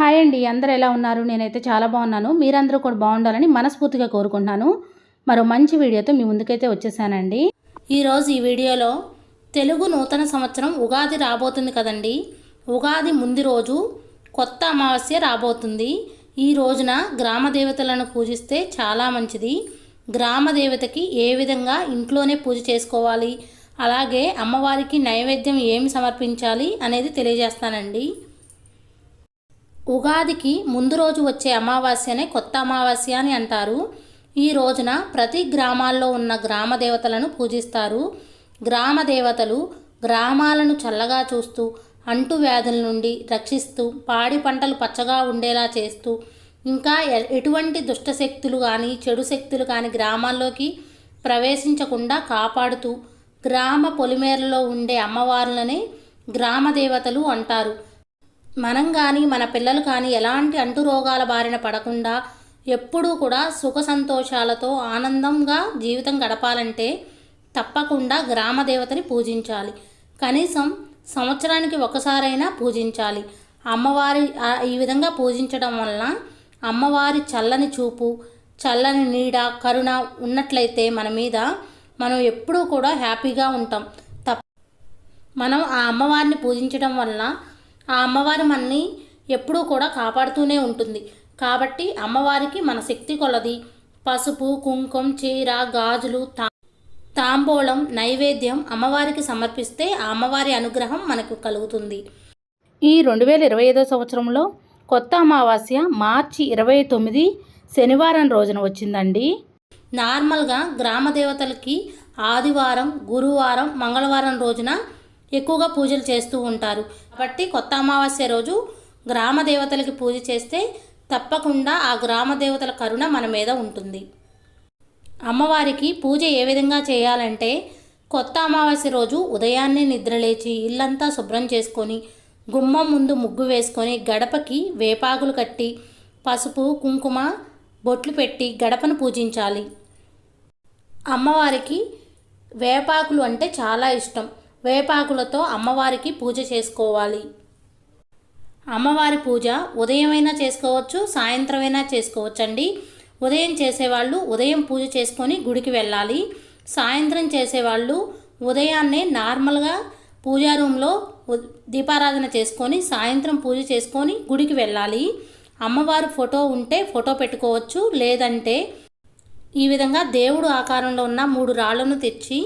Hi అండి అందరూ ఎలా ఉన్నారు? నేనైతే చాలా బాగున్నాను. మీరందరూ కూడా బాగుండాలని మనస్ఫూర్తిగా కోరుకుంటున్నాను. మరో మంచి వీడియోతో మీ ముందుకైతే వచ్చేసానండి. ఈరోజు ఈ వీడియోలో తెలుగు నూతన సంవత్సరం ఉగాది రాబోతుంది కదండి. ఉగాది ముందు రోజు కొత్త అమావాస్య రాబోతుంది. ఈ రోజున గ్రామ దేవతలను పూజిస్తే చాలా మంచిది. గ్రామ దేవతకి ఏ విధంగా ఇంట్లోనే పూజ చేసుకోవాలి? అలాగే అమ్మవారికి నైవేద్యం ఏమి సమర్పించాలి అనేది తెలియజేస్తానండి. ఉగాదికి ముందు రోజు వచ్చే అమావాస్యనే కొత్త అమావాస్య అని అంటారు. ఈ రోజున ప్రతి గ్రామాల్లో ఉన్న గ్రామ దేవతలను పూజిస్తారు. గ్రామ దేవతలు గ్రామాలను చల్లగా చూస్తూ అంటు వ్యాధుల నుండి రక్షిస్తూ పాడి పంటలు పచ్చగా ఉండేలా చేస్తూ ఇంకా ఎటువంటి దుష్టశక్తులు కానీ చెడు శక్తులు కానీ గ్రామాల్లోకి ప్రవేశించకుండా కాపాడుతూ గ్రామ పొలిమేరలో ఉండే అమ్మవార్లనే గ్రామ దేవతలు అంటారు. మనం కానీ మన పిల్లలు కానీ ఎలాంటి అంటు రోగాల బారిన పడకుండా ఎప్పుడూ కూడా సుఖ సంతోషాలతో ఆనందంగా జీవితం గడపాలంటే తప్పకుండా గ్రామ దేవతని పూజించాలి. కనీసం సంవత్సరానికి ఒకసారైనా పూజించాలి. అమ్మవారి ఈ విధంగా పూజించడం వలన అమ్మవారి చల్లని చూపు చల్లని నీడ కరుణ ఉన్నట్లయితే మన మీద మనం ఎప్పుడూ కూడా హ్యాపీగా ఉంటాం. తప్ప మనం ఆ అమ్మవారిని పూజించడం వలన ఆ అమ్మవారి మనని ఎప్పుడూ కూడా కాపాడుతూనే ఉంటుంది. కాబట్టి అమ్మవారికి మన శక్తి కొలది. పసుపు కుంకుమ చీర గాజులు తా తాంబూలం నైవేద్యం అమ్మవారికి సమర్పిస్తే ఆ అమ్మవారి అనుగ్రహం మనకు కలుగుతుంది. ఈ రెండు వేల ఇరవై ఐదో సంవత్సరంలో కొత్త అమావాస్య మార్చి ఇరవై తొమ్మిది శనివారం రోజున వచ్చిందండి. నార్మల్గా గ్రామ దేవతలకి ఆదివారం గురువారం మంగళవారం రోజున ఎక్కువగా పూజలు చేస్తూ ఉంటారు. కాబట్టి కొత్త అమావాస్య రోజు గ్రామ దేవతలకి పూజ చేస్తే తప్పకుండా ఆ గ్రామ దేవతల కరుణ మన మీద ఉంటుంది. అమ్మవారికి పూజ ఏ విధంగా చేయాలంటే కొత్త అమావాస్య రోజు ఉదయాన్నే నిద్రలేచి ఇల్లంతా శుభ్రం చేసుకొని గుమ్మం ముందు ముగ్గు వేసుకొని గడపకి వేపాకులు కట్టి పసుపు కుంకుమ బొట్లు పెట్టి గడపను పూజించాలి. అమ్మవారికి వేపాకులు అంటే చాలా ఇష్టం. వేపాకులతో అమ్మవారికి పూజ చేసుకోవాలి. అమ్మవారి పూజ ఉదయమైనా చేసుకోవచ్చు సాయంత్రమైనా చేసుకోవచ్చు అండి ఉదయం చేసేవాళ్ళు ఉదయం పూజ చేసుకొని గుడికి వెళ్ళాలి. సాయంత్రం చేసేవాళ్ళు ఉదయాన్నే నార్మల్గా పూజా రూమ్లో దీపారాధన చేసుకొని సాయంత్రం పూజ చేసుకొని గుడికి వెళ్ళాలి. అమ్మవారి ఫోటో ఉంటే ఫోటో పెట్టుకోవచ్చు లేదంటే ఈ విధంగా దేవుడు ఆకారంలో ఉన్న మూడు రాళ్ళను తెచ్చి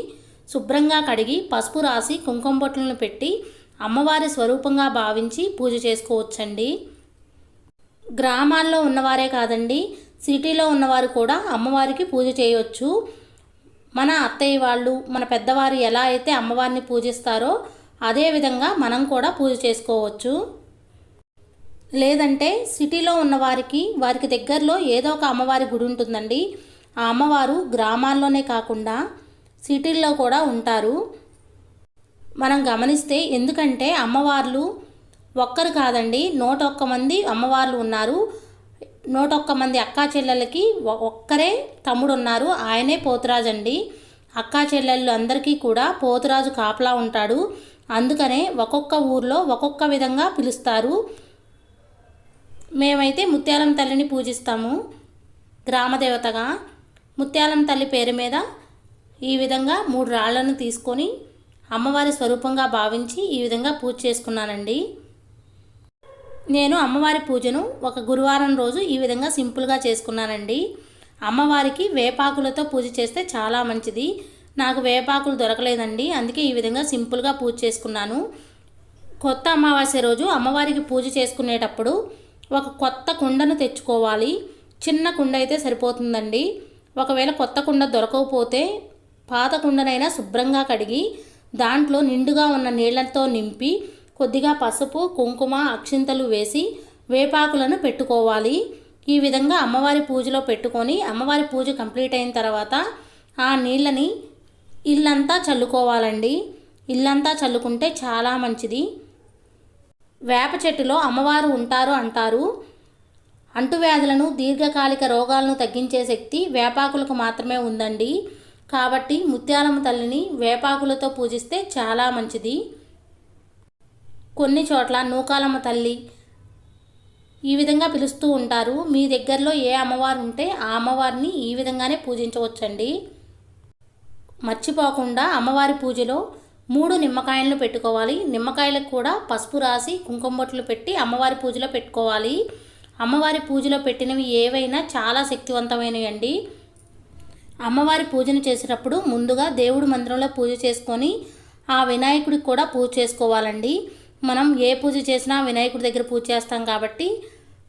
శుభ్రంగా కడిగి పసుపు రాసి కుంకుమ బొట్లను పెట్టి అమ్మవారి స్వరూపంగా భావించి పూజ చేసుకోవచ్చండి. గ్రామాల్లో ఉన్నవారే కాదండి సిటీలో ఉన్నవారు కూడా అమ్మవారికి పూజ చేయవచ్చు మన అత్తయ్య వాళ్ళు మన పెద్దవారు ఎలా అయితే అమ్మవారిని పూజిస్తారో అదే విధంగా మనం కూడా పూజ చేసుకోవచ్చు. లేదంటే సిటీలో ఉన్నవారికి వారికి దగ్గరలో ఏదో ఒక అమ్మవారి గుడి ఉంటుందండి. ఆ అమ్మవారు గ్రామాల్లోనే కాకుండా సిటీల్లో కూడా ఉంటారు. మనం గమనిస్తే ఎందుకంటే అమ్మవార్లు ఒక్కరు కాదండి నూట ఒక్క మంది అమ్మవార్లు ఉన్నారు. నూట ఒక్క మంది అక్కా చెల్లెలకి ఒ- ఒక్కరే తమ్ముడు ఉన్నారు ఆయనే పోతురాజు అండి. అక్కా చెల్లెళ్ళు అందరికీ కూడా పోతురాజు కాపలా ఉంటాడు. అందుకనే ఒక్కొక్క ఊర్లో ఒక్కొక్క విధంగా పిలుస్తారు. మేమైతే ముత్యాలం తల్లిని పూజిస్తాము. గ్రామదేవతగా. ముత్యాలం తల్లి పేరు మీద ఈ విధంగా మూడు రాళ్ళను తీసుకొని అమ్మవారి స్వరూపంగా భావించి ఈ విధంగా పూజ చేసుకున్నానండి. నేను అమ్మవారి పూజను ఒక గురువారం రోజు ఈ విధంగా సింపుల్గా చేసుకున్నానండి. అమ్మవారికి వేపాకులతో పూజ చేస్తే చాలా మంచిది. నాకు వేపాకులు దొరకలేదండి. అందుకే ఈ విధంగా సింపుల్గా పూజ చేసుకున్నాను. కొత్త అమావాస్య రోజు అమ్మవారికి పూజ చేసుకునేటప్పుడు ఒక కొత్త కుండను తెచ్చుకోవాలి. చిన్న కుండ అయితే సరిపోతుందండి. ఒకవేళ కొత్త కుండ దొరకకపోతే పాత కుండనైనా శుభ్రంగా కడిగి దాంట్లో నిండుగా ఉన్న నీళ్ళతో నింపి కొద్దిగా పసుపు కుంకుమ అక్షింతలు వేసి వేపాకులను పెట్టుకోవాలి. ఈ విధంగా అమ్మవారి పూజలో పెట్టుకొని అమ్మవారి పూజ కంప్లీట్ అయిన తర్వాత ఆ నీళ్ళని ఇల్లంతా చల్లుకోవాలండి. ఇల్లంతా చల్లుకుంటే చాలా మంచిది. వేప చెట్టులో అమ్మవారు ఉంటారు అంటారు. అంటువ్యాధులను దీర్ఘకాలిక రోగాలను తగ్గించే శక్తి వేపాకులకు మాత్రమే ఉందండి. కాబట్టి ముత్యాలమ్మ తల్లిని వేపాకులతో పూజిస్తే చాలా మంచిది. కొన్ని చోట్ల నూకాలమ్మ తల్లి ఈ విధంగా పిలుస్తూ ఉంటారు. మీ దగ్గరలో ఏ అమ్మవారు ఉంటే ఆ అమ్మవారిని ఈ విధంగానే పూజించవచ్చండి. మర్చిపోకుండా అమ్మవారి పూజలో మూడు నిమ్మకాయలను పెట్టుకోవాలి. నిమ్మకాయలకు కూడా పసుపు రాసి కుంకుమ బొట్లు పెట్టి అమ్మవారి పూజలో పెట్టుకోవాలి. అమ్మవారి పూజలో పెట్టినవి ఏవైనా చాలా శక్తివంతమైనవి అండి అమ్మవారి పూజను చేసేటప్పుడు ముందుగా దేవుడు మందిరంలో పూజ చేసుకొని ఆ వినాయకుడికి కూడా పూజ చేసుకోవాలండి. మనం ఏ పూజ చేసినా వినాయకుడి దగ్గర పూజ చేస్తాం కాబట్టి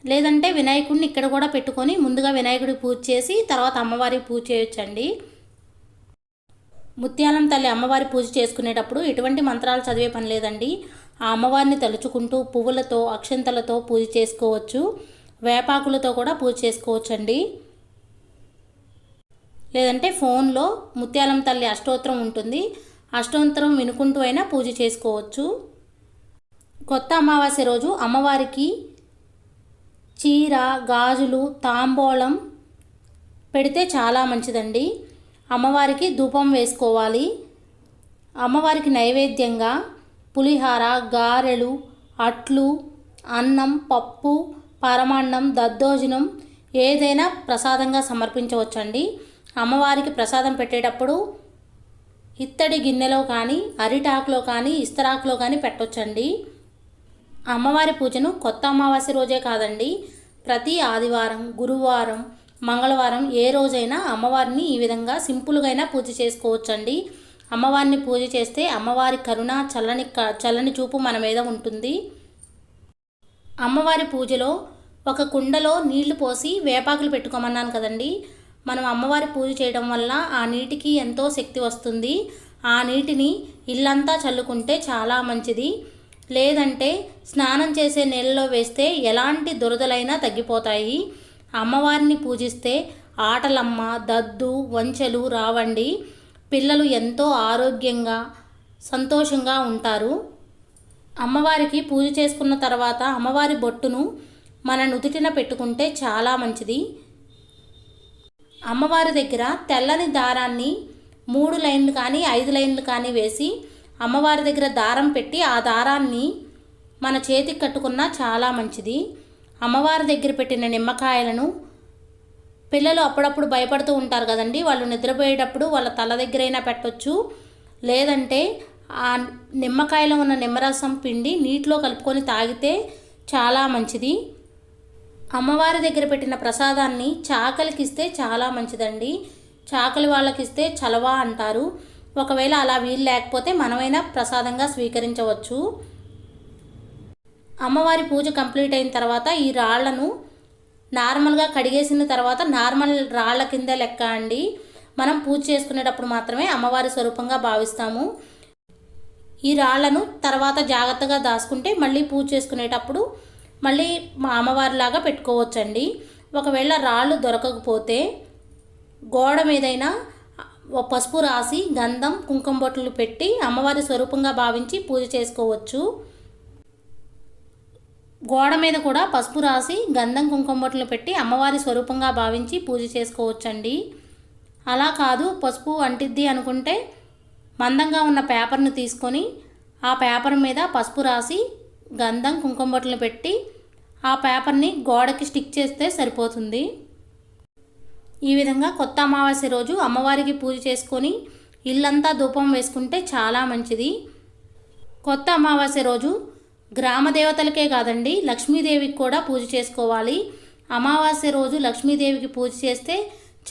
లేదంటే వినాయకుడిని ఇక్కడ కూడా పెట్టుకొని ముందుగా వినాయకుడికి పూజ చేసి తర్వాత అమ్మవారికి పూజ చేయొచ్చండి. ముత్యాలం తల్లి అమ్మవారి పూజ చేసుకునేటప్పుడు ఎటువంటి మంత్రాలు చదివే పని లేదండి. ఆ అమ్మవారిని తలుచుకుంటూ పువ్వులతో అక్షంతలతో పూజ చేసుకోవచ్చు. వేపాకులతో కూడా పూజ చేసుకోవచ్చండి. లేదంటే ఫోన్లో ముత్యాలం తల్లి అష్టోత్తరం ఉంటుంది. అష్టోత్తరం వినుకుంటూ అయినా పూజ చేసుకోవచ్చు. కొత్త అమావాస్య రోజు అమ్మవారికి చీర గాజులు తాంబూలం పెడితే చాలా మంచిదండి. అమ్మవారికి ధూపం వేసుకోవాలి. అమ్మవారికి నైవేద్యంగా పులిహార గారెలు అట్లు అన్నం పప్పు పరమాన్నం దద్దోజనం ఏదైనా ప్రసాదంగా సమర్పించవచ్చండి. అమ్మవారికి ప్రసాదం పెట్టేటప్పుడు ఇత్తడి గిన్నెలో కానీ అరిటాకులో కానీ ఇస్తరాకులో కానీ పెట్టొచ్చండి. అమ్మవారి పూజను కొత్త అమావాస్య రోజే కాదండి. ప్రతి ఆదివారం గురువారం మంగళవారం ఏ రోజైనా అమ్మవారిని ఈ విధంగా సింపుల్గా పూజ చేసుకోవచ్చండి. అమ్మవారిని పూజ చేస్తే అమ్మవారి కరుణ చల్లని చల్లని చూపు మన మీద ఉంటుంది. అమ్మవారి పూజలో ఒక కుండలో నీళ్ళు పోసి వేపాకులు పెట్టుకోమన్నాను కదండి. మనం అమ్మవారి పూజ చేయడం వల్ల ఆ నీటికి ఎంతో శక్తి వస్తుంది. ఆ నీటిని ఇల్లంతా చల్లుకుంటే చాలా మంచిది. లేదంటే స్నానం చేసే నీళ్ళలో వేస్తే ఎలాంటి దురదలైనా తగ్గిపోతాయి. అమ్మవారిని పూజిస్తే ఆటలమ్మ దద్దు వంచెలు రావండి. పిల్లలు ఎంతో ఆరోగ్యంగా సంతోషంగా ఉంటారు. అమ్మవారికి పూజ చేసుకున్న తర్వాత అమ్మవారి బొట్టును మన నుదుటిన పెట్టుకుంటే చాలా మంచిది. అమ్మవారి దగ్గర తెల్లని దారాన్ని మూడు లైన్లు కానీ ఐదు లైన్లు కానీ వేసి అమ్మవారి దగ్గర దారం పెట్టి ఆ దారాన్ని మన చేతికి కట్టుకున్న చాలా మంచిది. అమ్మవారి దగ్గర పెట్టిన నిమ్మకాయలను పిల్లలు అప్పుడప్పుడు భయపడుతూ ఉంటారు కదండి. వాళ్ళు నిద్రపోయేటప్పుడు వాళ్ళ తల దగ్గరైనా పెట్టొచ్చు. లేదంటే ఆ నిమ్మకాయలో ఉన్న నిమ్మరసం పిండి నీటిలో కలుపుకొని తాగితే చాలా మంచిది. అమ్మవారి దగ్గర పెట్టిన ప్రసాదాన్ని చాకలికి ఇస్తే చాలా మంచిదండి. చాకలి వాళ్ళకి ఇస్తే చలవా అంటారు. ఒకవేళ అలా వీలు లేకపోతే మనమైనా ప్రసాదంగా స్వీకరించవచ్చు. అమ్మవారి పూజ కంప్లీట్ అయిన తర్వాత ఈ రాళ్ళను నార్మల్గా కడిగేసిన తర్వాత నార్మల్ రాళ్ళ కింద లెక్క అండి. మనం పూజ చేసుకునేటప్పుడు మాత్రమే అమ్మవారి స్వరూపంగా భావిస్తాము. ఈ రాళ్ళను తర్వాత జాగ్రత్తగా దాచుకుంటే మళ్ళీ పూజ చేసుకునేటప్పుడు మళ్ళీ మా అమ్మవారిలాగా పెట్టుకోవచ్చండి. ఒకవేళ రాళ్ళు దొరకకపోతే గోడ మీదైనా పసుపు రాసి గంధం కుంకుమ బొట్లు పెట్టి అమ్మవారి స్వరూపంగా భావించి పూజ చేసుకోవచ్చు. గోడ మీద కూడా పసుపు రాసి గంధం కుంకుమ బొట్లు పెట్టి అమ్మవారి స్వరూపంగా భావించి పూజ చేసుకోవచ్చండి. అలా కాదు పసుపు అంటిద్ది అనుకుంటే మందంగా ఉన్న పేపర్ను తీసుకొని ఆ పేపర్ మీద పసుపు రాసి గంధం కుంకుమ బొట్టలు పెట్టి ఆ పేపర్ని గోడకి స్టిక్ చేస్తే సరిపోతుంది. ఈ విధంగా కొత్త అమావాస్య రోజు అమ్మవారికి పూజ చేసుకొని ఇల్లంతా ధూపం వేసుకుంటే చాలా మంచిది. కొత్త అమావాస్య రోజు గ్రామ దేవతలకే కాదండి లక్ష్మీదేవికి కూడా పూజ చేసుకోవాలి. అమావాస్య రోజు లక్ష్మీదేవికి పూజ చేస్తే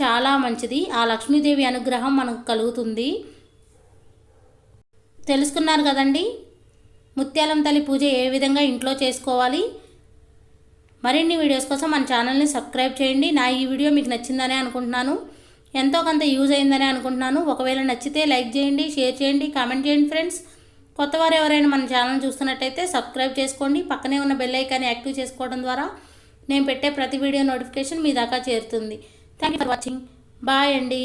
చాలా మంచిది. ఆ లక్ష్మీదేవి అనుగ్రహం మనకు కలుగుతుంది. తెలుసుకున్నారు కదండి? ముత్యాలం తల్లి పూజ ఏ విధంగా ఇంట్లో చేసుకోవాలి? మరిన్ని వీడియోస్ కోసం మన ఛానల్ని సబ్స్క్రైబ్ చేయండి. నా ఈ వీడియో మీకు నచ్చిందనే అనుకుంటున్నాను. ఎంతో కొంత యూజ్ అయిందనే అనుకుంటున్నాను. ఒకవేళ నచ్చితే లైక్ చేయండి షేర్ చేయండి కామెంట్ చేయండి ఫ్రెండ్స్. కొత్తవారు ఎవరైనా మన ఛానల్ చూస్తున్నట్టయితే సబ్స్క్రైబ్ చేసుకోండి. పక్కనే ఉన్న బెల్ ఐకాన్ని యాక్టివ్ చేసుకోవడం ద్వారా నేను పెట్టే ప్రతి వీడియో నోటిఫికేషన్ మీ దాకా చేరుతుంది. Thank you for watching bye అండి.